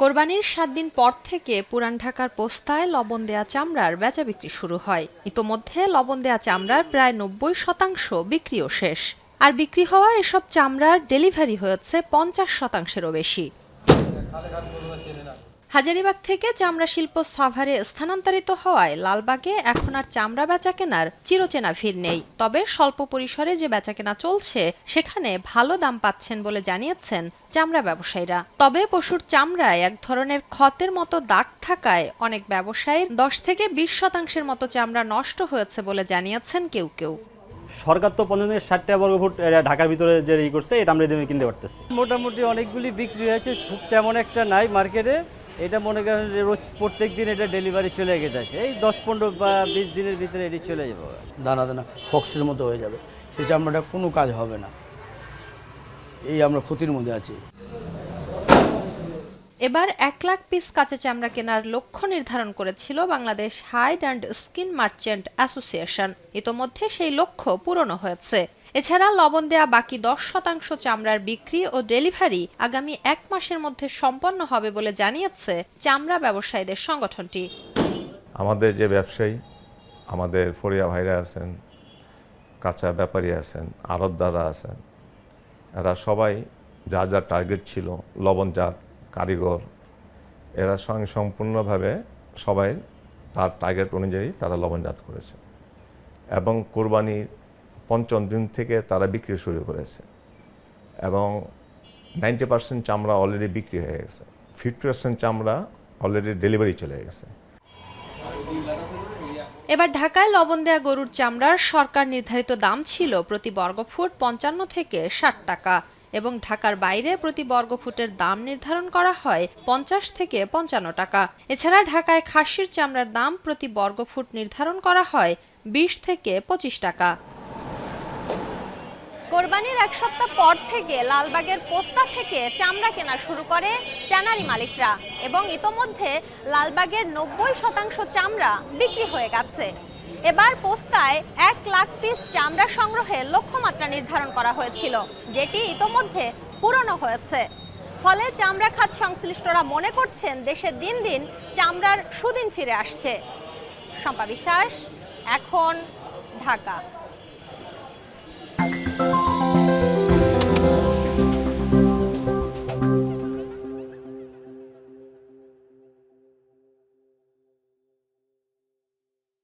কোরবানির সাত দিন পর থেকে পুরান ঢাকার পোস্তায় লবণ দেয়া চামড়ার বেচা বিক্রি শুরু হয়। ইতোমধ্যে লবণ দেয়া চামড়ার প্রায় নব্বই শতাংশ বিক্রিও শেষ। আর বিক্রি হওয়া এসব চামড়ার ডেলিভারি হয়েছে পঞ্চাশ শতাংশেরও বেশি। হাজারিবাগ থেকে চামড়া শিল্প সাভারে স্থানান্তরিত হওয়ায় লালবাগে এখন আর চামড়া বেচা কেনার চিরচেনা ভিড় নেই। তবে স্বল্প পরিসরে যে বেচা কেনা চলছে সেখানে ভালো দাম পাচ্ছেন বলে জানিয়েছেন চামড়া ব্যবসায়ীরা। তবে পশুর চামড়ায় এক ধরনের ক্ষতের মতো দাগ থাকায় অনেক ব্যবসায়ীর দশ থেকে বিশ শতাংশের মতো চামড়া নষ্ট হয়েছে বলে জানিয়েছেন কেউ কেউ। সরকার তো পঞ্চাশ থেকে ষাট টাকা বর্গফুট এটা ঢাকার ভিতরে যে ই করছে এটা আমরা কিনতে পারতেছি। মোটামুটি অনেকগুলি বিক্রি হয়েছে তেমন একটা নাই মার্কেটে এটা মনে করেন যে রোজ প্রত্যেক দিন এটা ডেলিভারি চলে গেছে। এই দশ পনেরো বা বিশ দিনের ভিতরে এটি চলে যাবে। দানা দানা ফক্সের মতো হয়ে যাবে। সেই চামড়াটা কোনো কাজ হবে না। এই আমরা ক্ষতির মধ্যে আছি। এবার এক লাখ পিস কাঁচা চামড়া কেনার লক্ষ্য নির্ধারণ করেছিল Bangladesh hide and skin merchant association. ইতোমধ্যে সেই লক্ষ্য পূরণ হয়েছে। এছাড়া লবণ দেয়া বাকি দশ শতাংশ চামড়ার বিক্রি ও ডেলিভারি আগামী এক মাসের মধ্যে সম্পন্ন হবে বলে জানিয়েছে চামড়া ব্যবসায়ীদের সংগঠনটি। আমাদের যে ব্যবসায়ী, আমাদের ফরিয়া ভাইরা আছেন, কাঁচা ব্যাপারী আছেন, আড়তদাররা আছেন, এরা সবাই যা যা টার্গেট ছিল লবণজাত কারিগর, এরা সঙ্গে সম্পূর্ণভাবে সবাই তার টার্গেট অনুযায়ী তারা লবণজাত করেছে। এবং কোরবানির পঞ্চম দিন থেকে তারা বিক্রি শুরু করেছে। এবং নাইনটি পার্সেন্ট চামড়া অলরেডি বিক্রি হয়ে গেছে। ফিফটি পার্সেন্ট চামড়া অলরেডি ডেলিভারি চলে গেছে। এবার ঢাকায় লবণ দেয়া গরুর চামড়ার সরকার নির্ধারিত দাম ছিল প্রতি বর্গফুট পঞ্চান্ন থেকে ষাট টাকা এবং ঢাকার বাইরে প্রতি বর্গফুটের দাম নির্ধারণ করা হয় পঞ্চাশ থেকে পঞ্চান্ন টাকা। এছাড়া ঢাকায় খাসির চামড়ার দাম প্রতি বর্গফুট নির্ধারণ করা হয় বিশ থেকে পঁচিশ টাকা। কোরবানির এক সপ্তাহ পর থেকে লালবাগের পোস্তা থেকে চামড়া কেনা শুরু করে ট্যানারি মালিকরা এবং ইতোমধ্যে লালবাগের নব্বই শতাংশ চামড়া বিক্রি হয়ে গেছে। এবার পোস্তায় এক লাখ পিস চামড়া সংগ্রহের লক্ষ্যমাত্রা নির্ধারণ করা হয়েছিল, যেটি ইতোমধ্যে পূরণও হয়েছে। ফলে চামড়া খাত সংশ্লিষ্টরা মনে করছেন দেশে দিন দিন চামড়ার সুদিন ফিরে আসছে। শম্পা বিশ্বাস, এখন ঢাকা।